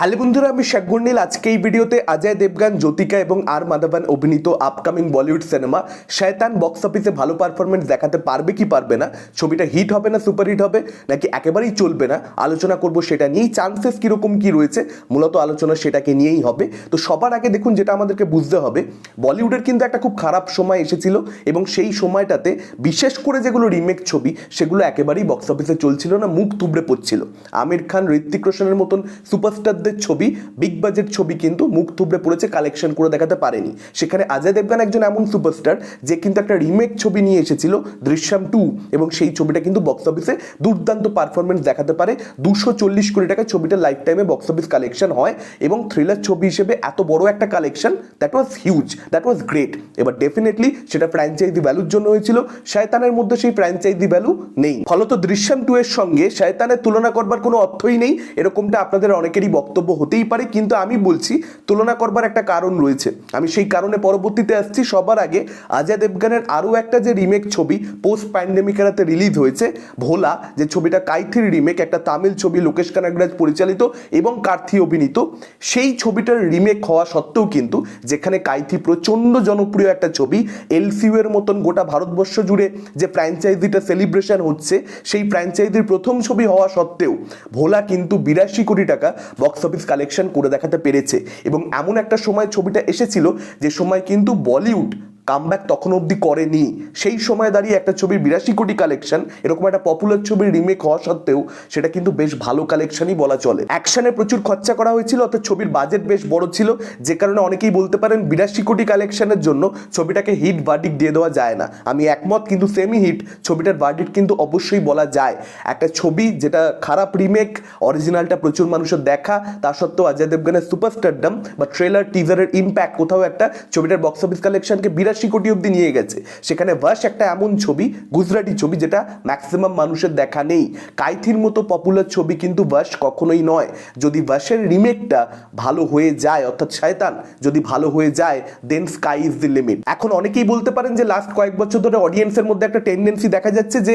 Hello বন্ধুরা, আমি শেখগুর নীল আজকে এই ভিডিওতে অজয় দেবগান, জ্যোতিকা এবং আর মাধবন অভিনীত upcoming Bollywood cinema Shaitaan box অফিসে ভালো পারফরমেন্স দেখাতে পারবে কি পারবে না? ছবিটা হিট হবে না সুপার হিট হবে, নাকি একেবারেই চলবে না? আলোচনা করব সেটা নিয়েই। চান্সেস কীরকম কী রয়েছে? মূলত আলোচনা সেটাকে নিয়েই হবে। তো সবার আগে দেখুন যেটা আমাদেরকে বুঝতে হবে। বলিউডের কিন্তু একটা খুব খারাপ সময় এসেছিল এবং সেই সময়টাতে বিশেষ করে যেগুলো রিমেক ছবি, সেগুলো একেবারেই বক্স অফিসে চলছিল না, মুখ তুবড়ে পড়ছিল। আমির খান ঋত্বিক রোশনের মতন সুপারস্টারদের ছবি বিগ বাজেট ছবি কিন্তু মুখ তুবড়ে পড়েছে কালেকশন করে দেখাতে পারেনি। সেখানে অজয় দেবগান একজন এমন সুপারস্টার যে কিন্তু একটা রিমেক ছবি নিয়ে এসেছিল, দৃশ্যম টু এবং সেই ছবিটা কিন্তু বক্স অফিসে দুর্দান্ত পারফরমেন্স দেখাতে পারে। দুশো চল্লিশ কোটি টাকা ছবিটা লাইফ টাইমে বক্স অফিস কালেকশন হয়, এবং থ্রিলার ছবি হিসেবে এত বড় একটা collection that was huge that was great এবার ডেফিনেটলি সেটা ফ্র্যাঞ্চাইজি ভ্যালুর জন্য হয়েছিল, শয়তানের মধ্যে সেই ফ্র্যাঞ্চাইজি ভ্যালু নেই। ফলত দৃশ্যম টু এর সঙ্গে শয়তানের তুলনা করবার কোনো অর্থই নেই, এরকমটা আপনাদের অনেকেরই বক্তব্য হতেই পারে, কিন্তু আমি বলছি, তুলনা করবার একটা কারণ রয়েছে। আমি সেই কারণে পরবর্তীতে আসছি, সবার আগে অজয় দেবগানের আরও একটা যে রিমেক ছবি পোস্ট প্যান্ডেমিক এরাতে রিলিজ হয়েছে, ভোলা, যে ছবিটা কাইথির রিমেক একটা তামিল ছবি, লোকেশ কানাগরাজ পরিচালিত এবং কার্থি অভিনীত। সেই ছবিটার রিমেক হওয়া সত্ত্বেও কিন্তু, যেখানে কাইথি প্রচণ্ড জনপ্রিয় একটা ছবি, এলসিউ এর মতন গোটা ভারতবর্ষ জুড়ে যে ফ্র্যাঞ্চাইজিটা সেলিব্রেশন হচ্ছে, সেই ফ্র্যাঞ্চাইজির প্রথম ছবি হওয়া সত্ত্বেও, ভোলা কিন্তু বিরাশি কোটি টাকা বক্স অফিস কালেকশন করে দেখাতে পেরেছে। এবং এমন একটা সময় ছবিটা এসেছিল যে সময় কিন্তু বলিউড কামব্যাক তখন অবধি করেনি। সেই সময় দাঁড়িয়ে একটা ছবির বিরাশি কোটি কালেকশন এরকম একটা পপুলার ছবির রিমেক হওয়া সত্ত্বেও সেটা কিন্তু বেশ ভালো কালেকশনই বলা চলে। অ্যাকশনে প্রচুর খরচা করা হয়েছিল, অর্থাৎ ছবির বাজেট বেশ বড় ছিল। যে কারণে অনেকেই বলতে পারেন বিরাশি কোটি কালেকশনের জন্য ছবিটাকে হিট ভার্ডিক দিয়ে দেওয়া যায় না। আমি একমত, কিন্তু সেমি হিট ছবিটার ভার্ডিক কিন্তু অবশ্যই বলা যায়। একটা ছবি যেটা খারাপ রিমেক অরিজিনালটা প্রচুর মানুষের দেখা, তা সত্ত্বেও অজয় দেবগানের সুপারস্টারডাম বা ট্রেলার টিজারের ইম্প্যাক্ট কোথাও একটা ছবিটার বক্স অফিস কালেকশনকে বিরাশি কোটি অব্দি নিয়ে গেছে। সেখানে ভাস একটা এমন ছবি, গুজরাটি ছবি, যেটা ম্যাক্সিমাম মানুষের দেখা নেই। কাইথির মতো পপুলার ছবি কিন্তু ভাস কখনোই নয়। যদি ভাসের রিমেকটা ভালো হয়ে যায়, অর্থাৎ শয়তান, যদি ভালো হয়ে যায় then sky is the limit এখন অনেকেই বলতে পারেন যে লাস্ট কয়েক বছর ধরে অডিয়েন্সের মধ্যে একটা টেন্ডেন্সি দেখা যাচ্ছে যে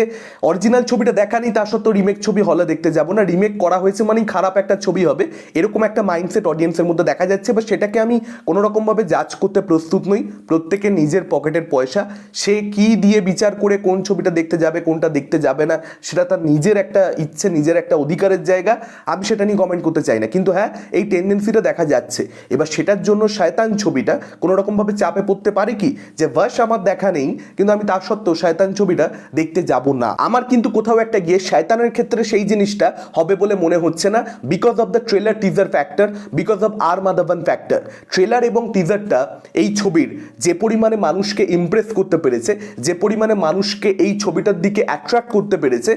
অরিজিনাল ছবিটা দেখা নেই, তা সত্ত্বেও রিমেক ছবি হলে দেখতে যাব না। রিমেক করা হয়েছে মানেই খারাপ একটা ছবি হবে। এরকম একটা মাইন্ডসেট অডিয়েন্সের মধ্যে দেখা যাচ্ছে বা সেটাকে আমি কোনো রকমভাবে জাজ করতে প্রস্তুত নই। প্রত্যেকে নিজের পকেটের পয়সা, সে কি দিয়ে বিচার করে কোন ছবিটা দেখতে যাবে, কোনটা দেখতে যাবে না, সেটা তার নিজের একটা ইচ্ছে, নিজের একটা অধিকারের জায়গা, আমি সেটা নিয়ে কমেন্ট করতে চাই না। কিন্তু হ্যাঁ এই টেন্ডেন্সিটা দেখা যাচ্ছে। এবার সেটার জন্য শয়তান ছবিটা কোনো রকমভাবে চাপে পড়তে পারে কি? যে ভাস আমার দেখা নেই, কিন্তু আমি তার সত্ত্বেও শয়তান ছবিটা দেখতে যাব না। আমার কিন্তু কোথাও একটা গিয়ে শয়তানের ক্ষেত্রে সেই জিনিসটা হবে বলে মনে হচ্ছে না because of the trailer teaser factor because of R Madhavan factor trailer এবং টিজারটা এই ছবির যে পরিমাণে মানুষকে ইমপ্রেস করতে পেরেছে যে পরিমাণে মানুষকে এই ছবিটার দিকে অ্যাট্রাক্ট করতে পেরেছে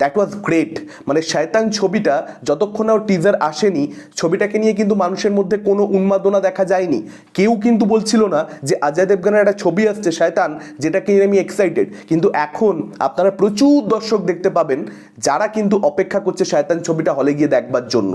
দ্যাট ওয়াজ গ্রেট মানে শয়তান ছবিটা যতক্ষণ না টিজার আসেনি, ছবিটাকে নিয়ে কিন্তু মানুষের মধ্যে কোনো উন্মাদনা দেখা যায়নি। কেউ কিন্তু বলছিল না যে অজয় দেবগানের একটা ছবি আসছে, শয়তান, যেটাকে আমি এক্সাইটেড কিন্তু এখন আপনারা প্রচুর দর্শক দেখতে পাবেন, যারা কিন্তু অপেক্ষা করছে শয়তান ছবিটা হলে গিয়ে দেখবার জন্য।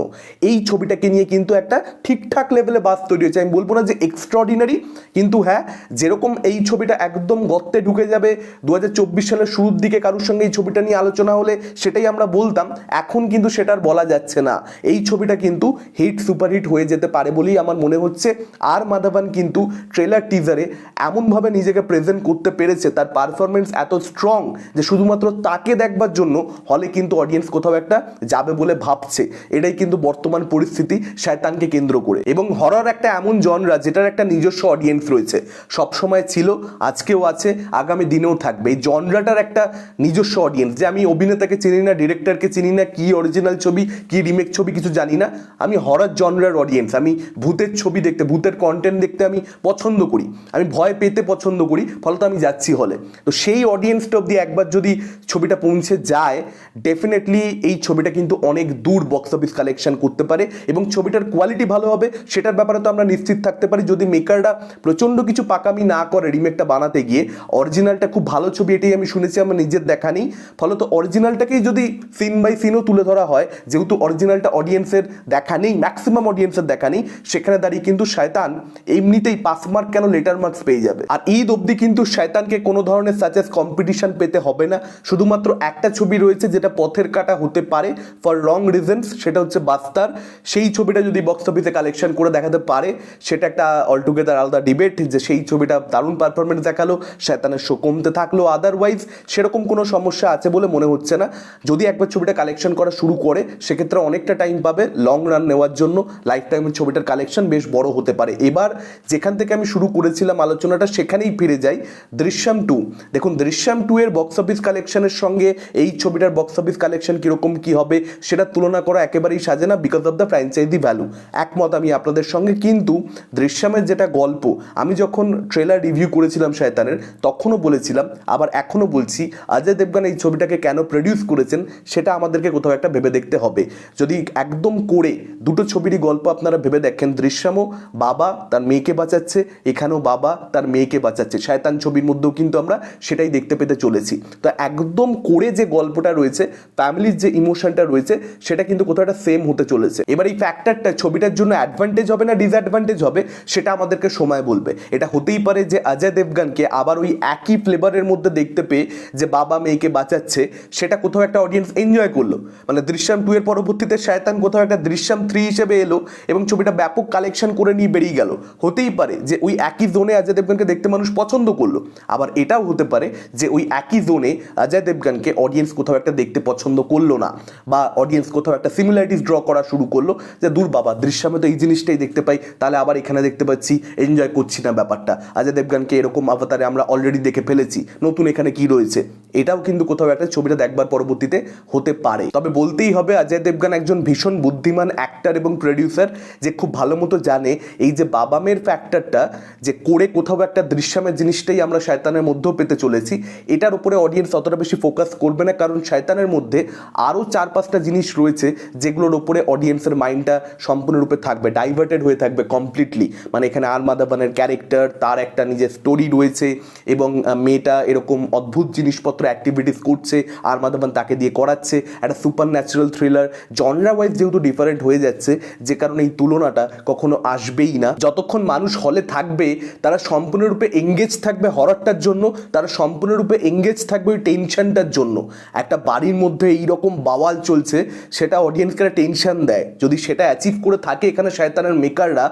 এই ছবিটাকে নিয়ে কিন্তু একটা ঠিকঠাক লেভেলে বাস তৈরি হয়েছে। আমি বলব না যে এক্সট্রাঅর্ডিনারি কিন্তু হ্যাঁ যেরকম এই ছবিটা একদম গর্তে ঢুকে যাবে দু হাজার চব্বিশ সালের শুরুর দিকে কারোর সঙ্গে এই ছবিটা নিয়ে আলোচনা হলে সেটাই আমরা বলতাম, এখন কিন্তু সেটা আর বলা যাচ্ছে না। এই ছবিটা কিন্তু হিট, সুপারহিট হয়ে যেতে পারে বলেই আমার মনে হচ্ছে। আর মাধবন কিন্তু ট্রেলার টিজারে এমনভাবে নিজেকে প্রেজেন্ট করতে পেরেছে, তার পারফরমেন্স এত স্ট্রং যে শুধুমাত্র তাকে দেখবার জন্য হলে কিন্তু অডিয়েন্স কোথাও একটা যাবে বলে ভাবছে। এটাই কিন্তু বর্তমান পরিস্থিতি শয়তানকে কেন্দ্র করে। এবং হরর একটা এমন জনরা যেটার একটা নিজস্ব অডিয়েন্স রয়েছে। সবসময় ছিল, আজকেও আছে, আগামী দিনেও থাকবে। এই জনরাটার একটা নিজস্ব অডিয়েন্স যে আমি অভিনেতাকে চিনি না ডিরেক্টরকে চিনি না, কী অরিজিনাল ছবি, কি রিমেক ছবি কিছু জানি না। আমি হরর জনরার অডিয়েন্স আমি ভূতের ছবি দেখতে, ভূতের কন্টেন্ট দেখতে আমি পছন্দ করি। আমি ভয় পেতে পছন্দ করি, ফলত আমি যাচ্ছি হলে তো সেই অডিয়েন্সটা অবধি একবার যদি ছবিটা পৌঁছে যায় ডেফিনেটলি এই ছবিটা কিন্তু অনেক দূর বক্স অফিস কালেকশন করতে পারে এবং ছবিটার কোয়ালিটি ভালো হবে, সেটার ব্যাপারে তো আমরা নিশ্চিত থাকতে পারি। যদি মেকাররা প্রচণ্ড কিছু পাকামি না করে রিমেকটা বানাতে গিয়ে অরিজিনালটা খুব ভালো ছবি, এটাই আমি শুনেছি, আমার নিজের দেখা নেই। ফলত অরিজিনালটা ছবিটাকেই যদি সিন বাই সিনও তুলে ধরা হয়, যেহেতু অরিজিনালটা অডিয়েন্সের দেখা নেই ম্যাক্সিমাম অডিয়েন্সের দেখা নেই, সেখানে দাঁড়িয়ে কিন্তু শয়তান এমনিতেই পাস মার্ক কেন লেটার মার্কস পেয়ে যাবে? আর ঈদ অবধি কিন্তু শয়তানকে কোনো ধরনের সাচেস কম্পিটিশন পেতে হবে না। শুধুমাত্র একটা ছবি রয়েছে যেটা পথের কাটা হতে পারে ফর রং রিজনস সেটা হচ্ছে বাস্তার। সেই ছবিটা যদি বক্স অফিসে কালেকশন করে দেখাতে পারে, সেটা একটা অলটুগেদার আলাদা ডিবেট যে সেই ছবিটা দারুণ পারফরমেন্স দেখাল, শয়তানের শো কমতে থাকল আদারওয়াইজ সেরকম কোনো সমস্যা আছে বলে মনে হচ্ছে না। যদি একবার ছবিটা কালেকশন করা শুরু করে, সেক্ষেত্রে অনেকটা টাইম পাবে লং রান নেওয়ার জন্য। লাইফ টাইমের ছবিটার কালেকশন বেশ বড় হতে পারে। এবার যেখান থেকে আমি শুরু করেছিলাম আলোচনাটা, সেখানেই ফিরে যাই দৃশ্যম টু দেখুন, দৃশ্যম টু এর বক্স অফিস কালেকশনের সঙ্গে এই ছবিটার বক্স অফিস কালেকশন কীরকম কী হবে, সেটা তুলনা করা একেবারেই সাজে না because of the franchise value একমত আমি আপনাদের সঙ্গে, কিন্তু দৃশ্যমের যেটা গল্প, আমি যখন ট্রেলার রিভিউ করেছিলাম শয়তানের, তখনও বলেছিলাম, আবার এখনও বলছি, অজয় দেবগান এই ছবিটাকে কেন প্রডিউস করেছেন, সেটা আমাদেরকে কোথাও একটা ভেবে দেখতে হবে। যদি একদম করে দুটো ছবিরই গল্প আপনারা ভেবে দেখেন, দৃশ্যমও বাবা তার মেয়েকে বাঁচাচ্ছে, এখানেও বাবা তার মেয়েকে বাঁচাচ্ছে। শয়তান ছবির মধ্যেও কিন্তু আমরা সেটাই দেখতে পেতে চলেছি। তো একদম করে যে গল্পটা রয়েছে ফ্যামিলির যে ইমোশনটা রয়েছে, সেটা কিন্তু কোথাও একটা সেম হতে চলেছে। এবার এই ফ্যাক্টরটা ছবিটার জন্য অ্যাডভান্টেজ হবে না ডিসঅ্যাডভান্টেজ হবে, সেটা আমাদেরকে সময় বলবে। এটা হতেই পারে যে অজয় দেবগানকে আবার ওই একই ফ্লেভারের মধ্যে দেখতে পেয়ে যে বাবা মেয়েকে বাঁচাচ্ছে, সেটা কোথাও একটা অডিয়েন্স এনজয় করল। মানে দৃশ্যম টু এর পরবর্তীতে শয়তান কোথাও একটা দৃশ্যম থ্রি হিসেবে এলো এবং ছবিটা ব্যাপক কালেকশন করে নিয়ে বেরিয়ে গেল। হতেই পারে যে ওই একই জোনে অজয় দেবগানকে দেখতে মানুষ পছন্দ করল। আবার এটাও হতে পারে যে ওই একই জোনে অজয় দেবগানকে অডিয়েন্স কোথাও একটা দেখতে পছন্দ করল না বা অডিয়েন্স কোথাও একটা সিমিলারিটিস ড্র করা শুরু করল যে, দূর বাবা, দৃশ্যমে তো এই জিনিসটাই দেখতে পাই, তাহলে আবার এখানে দেখতে পাচ্ছি এনজয় করছি না ব্যাপারটা। অজয় দেবগানকে এরকম আবতারে আমরা অলরেডি দেখে ফেলেছি। নতুন এখানে কি রয়েছে? এটাও কিন্তু কোথাও একটা ছবিটা দেখবার পরবর্তীতে হতে পারে। তবে বলতেই হবে, অজয় দেবগান একজন ভীষণ বুদ্ধিমান অ্যাক্টর এবং প্রডিউসার যে খুব ভালো মতো জানে এই যে বাবা মেয়ের ফ্যাক্টরটা যে করে কোথাও একটা দৃশ্যমের জিনিসটাই আমরা শয়তানের মধ্যেও পেতে চলেছি, এটার উপরে অডিয়েন্স অতটা বেশি ফোকাস করবে না, কারণ শয়তানের মধ্যে আরও চার পাঁচটা জিনিস রয়েছে যেগুলোর উপরে অডিয়েন্সের মাইন্ডটা সম্পূর্ণরূপে থাকবে ডাইভার্টেড হয়ে থাকবে কমপ্লিটলি মানে এখানে আর মাদাবানের ক্যারেক্টার তার একটা নিজের স্টোরি রয়েছে এবং মেয়েটা এরকম অদ্ভুত জিনিসপত্র অ্যাক্টিভিটিস করছে, আর মাদাবান তাকে দিয়ে করাচ্ছে। একটা supernatural thriller genre wise যেহেতু ডিফারেন্ট হয়ে যাচ্ছে, যে কারণে এই তুলনাটা কখনো আসবেই না। যতক্ষণ মানুষ হলে থাকবে, তারা সম্পূর্ণরূপে এঙ্গেজ থাকবে হররটার জন্য, তারা সম্পূর্ণরূপে এঙ্গেজ থাকবে ওই টেনশনটার জন্য। একটা বাড়ির মধ্যে এইরকম বাওয়াল চলছে, সেটা অডিয়েন্সকে একটা টেনশন দেয়। যদি সেটা অ্যাচিভ করে থাকে এখানে শয়তানের মেকাররা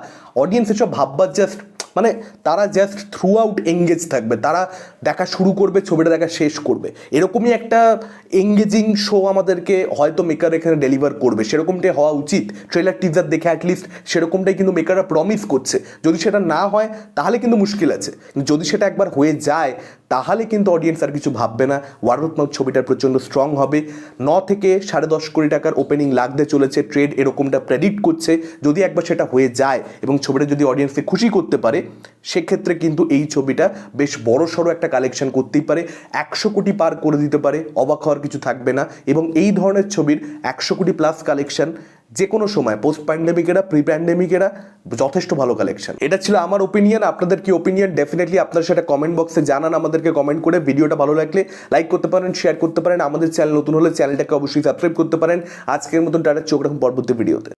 অডিয়েন্স এসব ভাববার জাস্ট মানে তারা জাস্ট থ্রু আউট এঙ্গেজ থাকবে। তারা দেখা শুরু করবে, ছবিটা দেখা শেষ করবে। এরকমই একটা এঙ্গেজিং শো আমাদেরকে হয়তো মেকার এখানে ডেলিভার করবে। সেরকমটাই হওয়া উচিত। ট্রেলার টিজার দেখে অ্যাটলিস্ট সেরকমটাই কিন্তু মেকাররা প্রমিস করছে। যদি সেটা না হয়, তাহলে কিন্তু মুশকিল আছে। যদি সেটা একবার হয়ে যায় তাহলে কিন্তু অডিয়েন্স আর কিছু ভাববে না। ওয়ারুত মাউথ ছবিটার প্রচণ্ড স্ট্রং হবে। ন থেকে সাড়ে দশ কোটি টাকার ওপেনিং লাগতে চলেছে। ট্রেড এরকমটা প্রেডিক্ট করছে। যদি একবার সেটা হয়ে যায় এবং ছবিটা যদি অডিয়েন্সকে খুশি করতে পারে, সেক্ষেত্রে কিন্তু এই ছবিটা বেশ বড় সড়ো একটা কালেকশন করতেই পারে। একশো কোটি পার করে দিতে পারে। অবাক হওয়ার কিছু থাকবে না। এবং এই ধরনের ছবির একশো কোটি প্লাস কালেকশন যে কোনো সময় পোস্ট প্যান্ডেমিকেরা প্রি প্যান্ডেমিকেরা যথেষ্ট ভালো কালেকশন এটা ছিল আমার ওপিনিয়ন আপনাদের কি ওপিনিয়ন ডেফিনেটলি আপনারা সেটা কমেন্ট বক্সে জানান, আমাদেরকে কমেন্ট করে। ভিডিওটা ভালো লাগলে লাইক করতে পারেন শেয়ার করতে পারেন। আমাদের চ্যানেল নতুন হলে চ্যানেলটাকে অবশ্যই সাবস্ক্রাইব করতে পারেন। আজকের মতন টাটা, চোখ রাখুন পরবর্তী ভিডিওতে।